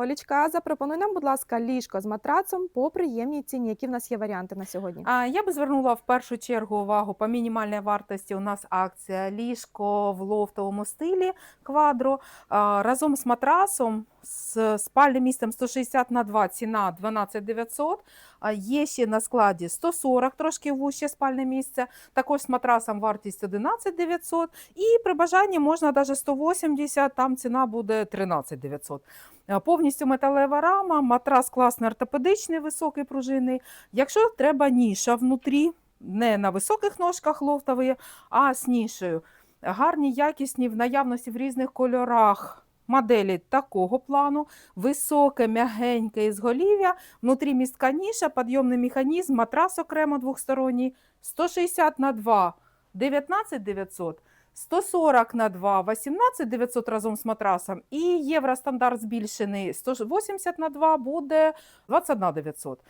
Олічка, запропонуй нам, будь ласка, ліжко з матрацом по приємній ціні. Які в нас є варіанти на сьогодні? А, Я би звернула в першу чергу увагу по мінімальній вартості. У нас акція ліжко в лофтовому стилі квадро разом з матрасом з спальним місцем 160 на 2, ціна 12 900. Є ще на складі 140, трошки вуще спальне місце. Також з матрасом вартість 11 900. І при бажанні можна навіть 180, там ціна буде 13 900. Повністю металева рама, матрас класний ортопедичний, високий пружинний. Якщо треба ніша внутрі, не на високих ножках лофтові, а з нішею. Гарні, якісні в наявності в різних кольорах. Моделі такого плану, високе, м'ягеньке ізголів'я, внутрі містка ніша, підйомний механізм, матрас окремо двохсторонній, 160 на 2 19 900, 140 на 2 18 900 разом з матрасом і євростандарт збільшений 180 на 2 буде 21 900.